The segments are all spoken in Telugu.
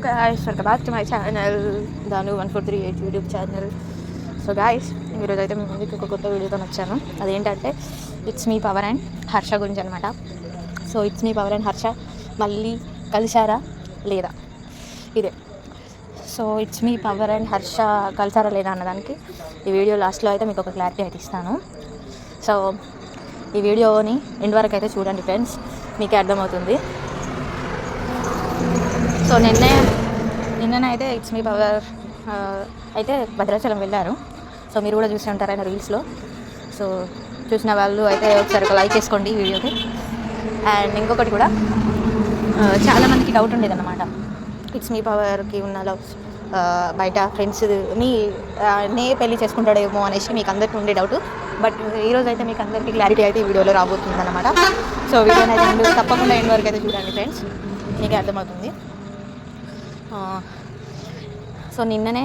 guys, welcome back to my channel, Dan one four three eight YouTube channel so guys ఈరోజు అయితే మీ ముందుకు ఒక కొత్త వీడియోతో వచ్చాను. అదేంటంటే it's me power and Harsha గురించి అనమాట so it's me power and Harsha మళ్ళీ కలిశారా లేదా? ఇదే. So it's me power and Harsha కలిసారా లేదా అన్నదానికి ఈ వీడియో లాస్ట్లో అయితే మీకు ఒక క్లారిటీ అయితే ఇస్తాను. సో ఈ వీడియోని ఎండ్ వరకు అయితే చూడండి ఫ్రెండ్స్ మీకే అర్థమవుతుంది. సో నిన్నే నిన్ననైతే ఇట్స్ మీ పవర్ అయితే భద్రాచలం వెళ్ళారు. సో మీరు కూడా చూసి ఉంటారు ఆయన రీల్స్లో. సో చూసిన వాళ్ళు అయితే ఒకసారి ఒక లైక్ చేసుకోండి ఈ వీడియోకి. అండ్ ఇంకొకటి కూడా చాలామందికి డౌట్ ఉండేదన్నమాట. ఇట్స్ మీ పవర్కి ఉన్న లవ్ బయట ఫ్రెండ్స్ని నే పెళ్ళి చేసుకుంటాడేమో అనేసి మీకు అందరికీ ఉండే డౌట్ బట్ ఈరోజు అయితే మీకు అందరికీ క్లారిటీ అయితే ఈ వీడియోలో రాబోతుంది అనమాట సో వీడియోని అయితే తప్పకుండా ఎండ్ వరకు అయితే చూడండి ఫ్రెండ్స్ మీకే అర్థమవుతుంది. సో నిన్ననే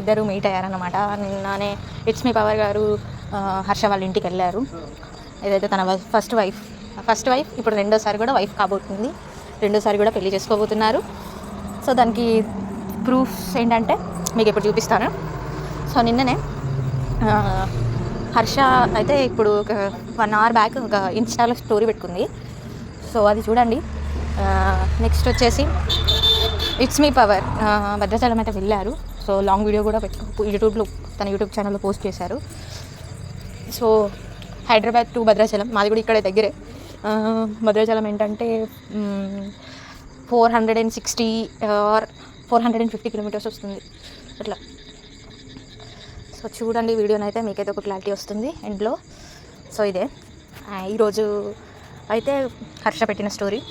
ఇద్దరు మీట్ అయ్యారనమాట నిన్ననే ఇట్స్ మీ పవర్ గారు హర్ష వాళ్ళ ఇంటికి వెళ్ళారు. ఏదైతే తన ఫస్ట్ వైఫ్ ఫస్ట్ వైఫ్ ఇప్పుడు రెండోసారి కూడా వైఫ్ కాబోతుంది. రెండోసారి కూడా పెళ్ళి చేసుకోబోతున్నారు. సో దానికి ప్రూఫ్స్ ఏంటంటే మీకు ఇప్పుడు చూపిస్తాను. సో నిన్ననే హర్ష అయితే ఇప్పుడు ఒక వన్ అవర్ బ్యాక్ ఒక ఇన్స్టాలో స్టోరీ పెట్టుకుంది. సో అది చూడండి. నెక్స్ట్ వచ్చేసి ఇట్స్ మీ పవర్ భద్రాచలం అయితే వెళ్ళారు. సో లాంగ్ వీడియో కూడా పెట్టు యూట్యూబ్లో తన యూట్యూబ్ ఛానల్లో పోస్ట్ చేశారు. So Hyderabad to Bhadrachalam. మాది కూడా ఇక్కడే దగ్గరే. భద్రాచలం ఏంటంటే four hundred and sixty or four hundred and fifty kilometres వస్తుంది. అట్లా. సో చూడండి వీడియోని అయితే మీకైతే ఒక క్లారిటీ వస్తుంది ఎండ్లో సో ఇదే. ఈరోజు అయితే హర్ష పెట్టిన స్టోరీ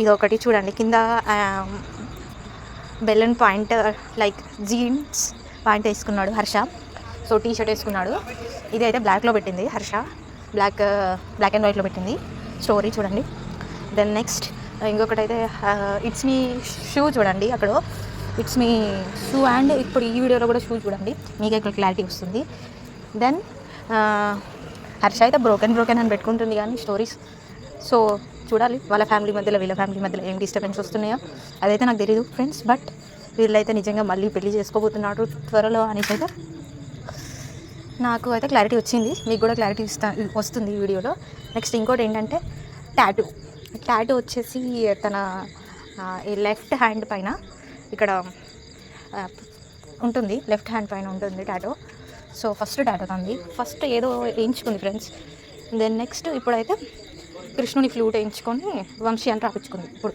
ఇది ఒకటి చూడండి. కింద balloon pant like jeans pant వేసుకున్నాడు హర్ష. సో టీ షర్ట్ వేసుకున్నాడు. ఇది అయితే బ్లాక్లో పెట్టింది హర్ష. బ్లాక్ బ్లాక్ అండ్ వైట్లో పెట్టింది. స్టోరీ చూడండి. దెన్ నెక్స్ట్ ఇంకొకటి అయితే ఇట్స్ మీ షూ చూడండి అక్కడ. ఇట్స్ మీ షూ అండ్ ఇప్పుడు ఈ వీడియోలో కూడా షూ చూడండి. మీకు ఇక్కడ క్లారిటీ వస్తుంది. దెన్ uh, హర్ష అయితే బ్రోకెన్ బ్రోకెన్ అని పెట్టుకుంటుంది కానీ స్టోరీస్ సో చూడాలి. వాళ్ళ ఫ్యామిలీ మధ్యలో వీళ్ళ ఫ్యామిలీ మధ్యలో ఏం డిస్టర్బెన్స్ వస్తున్నాయో. అదైతే నాకు తెలియదు ఫ్రెండ్స్ బట్ వీళ్ళైతే నిజంగా మళ్ళీ పెళ్ళి చేసుకోబోతున్నారు త్వరలో అనేసి అయితే నాకు అయితే క్లారిటీ వచ్చింది. మీకు కూడా క్లారిటీ ఇస్తా వస్తుంది వీడియోలో. నెక్స్ట్ ఇంకోటి ఏంటంటే ట్యాటూ ట్యాటూ వచ్చేసి తన ఈ లెఫ్ట్ హ్యాండ్ పైన ఇక్కడ ఉంటుంది. లెఫ్ట్ హ్యాండ్ పైన ఉంటుంది టాటో సో ఫస్ట్ టాటో తంది ఫస్ట్ ఏదో వేయించుకుంది ఫ్రెండ్స్ దెన్ నెక్స్ట్ ఇప్పుడైతే కృష్ణుని ఫ్లూట్ వేయించుకొని వంశీ అని రాపించుకుంది ఇప్పుడు.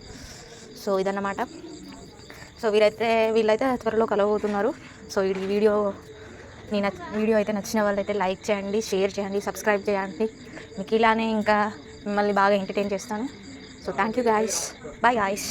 సో ఇదన్నమాట. సో వీరైతే వీళ్ళైతే త్వరలో కలవబోతున్నారు. సో ఈ వీడియో నేను వీడియో అయితే నచ్చిన వాళ్ళైతే లైక్ చేయండి షేర్ చేయండి సబ్స్క్రైబ్ చేయండి. మీకు ఇలానే ఇంకా మిమ్మల్ని బాగా ఎంటర్టైన్ చేస్తాను. So thank you guys bye guys